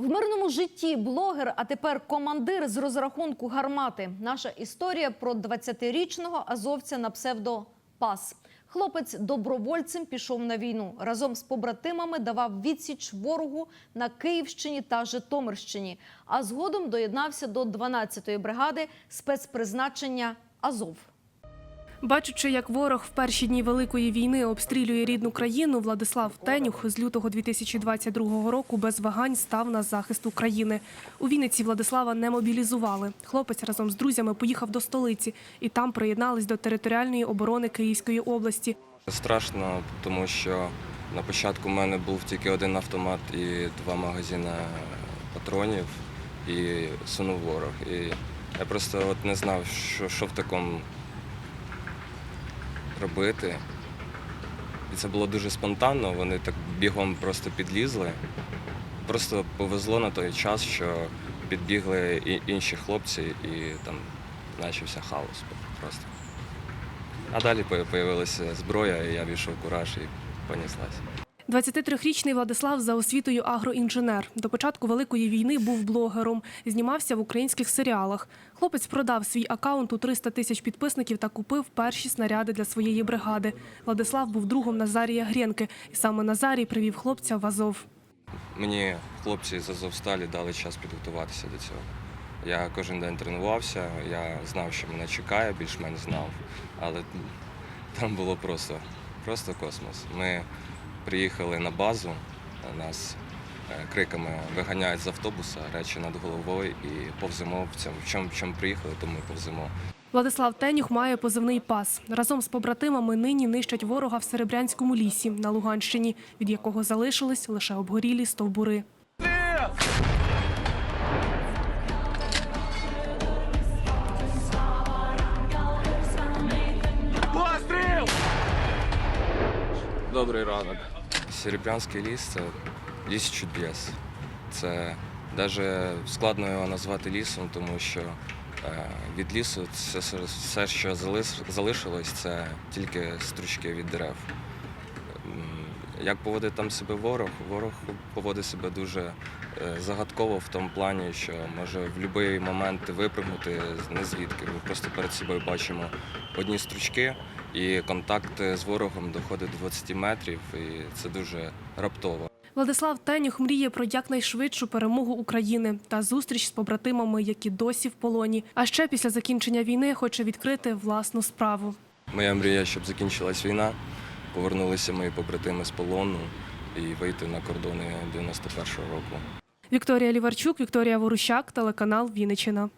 В мирному житті блогер, а тепер командир з розрахунку гармати. Наша історія про 20-річного азовця на псевдо Пас. Хлопець добровольцем пішов на війну. Разом з побратимами давав відсіч ворогу на Київщині та Житомирщині. А згодом доєднався до 12-ї бригади спецпризначення Азов. Бачучи, як ворог в перші дні Великої війни обстрілює рідну країну, Владислав Тенюх з лютого 2022 року без вагань став на захист України. У Вінниці Владислава не мобілізували. Хлопець разом з друзями поїхав до столиці і там приєднались до територіальної оборони Київської області. Страшно, тому що на початку в мене був тільки один автомат і два магазини патронів, і сунув ворог. І я просто от не знав, що, що в такому робити. І це було дуже спонтанно, вони так бігом просто підлізли. Просто повезло на той час, що підбігли і інші хлопці, і там почався хаос просто. А далі з'явилася зброя, і я війшов кураж і понеслась. 23-річний Владислав за освітою агроінженер. До початку Великої війни був блогером, знімався в українських серіалах. Хлопець продав свій акаунт у 300 тисяч підписників та купив перші снаряди для своєї бригади. Владислав був другом Назарія Грєнки, і саме Назарій привів хлопця в Азов. Мені хлопці з Азовсталі дали час підготуватися до цього. Я кожен день тренувався, я знав, що мене чекає, більш-менш знав. Але там було просто, просто космос. Ми приїхали на базу, нас е, криками виганяють з автобуса, речі над головою і повземо в цьому. В чому, в чому приїхали, то ми повземо. Владислав Тенюх має позивний пас. Разом з побратимами нині нищать ворога в Серебрянському лісі на Луганщині, від якого залишились лише обгорілі стовбури. Добрий ранок. Серебрянський ліс це ліс чудес. Це навіть складно його назвати лісом, тому що е, від лісу це все- що залишилось, це тільки стручки від дерев. Як поводить там себе ворог? Ворог поводить себе дуже е, загадково в тому плані, що може в будь-який момент випрыгнути не звідки. Ми просто перед собою бачимо одні стручки, і контакт з ворогом доходить до 20 метрів, і це дуже раптово. Владислав Тенюх мріє про якнайшвидшу перемогу України та зустріч з побратимами, які досі в полоні. А ще після закінчення війни хоче відкрити власну справу. Моя мрія, щоб закінчилась війна, повернулися мої побратими з полону і вийти на кордони 91-го року. Вікторія Ліварчук, Вікторія Ворущак, телеканал Вінниччина.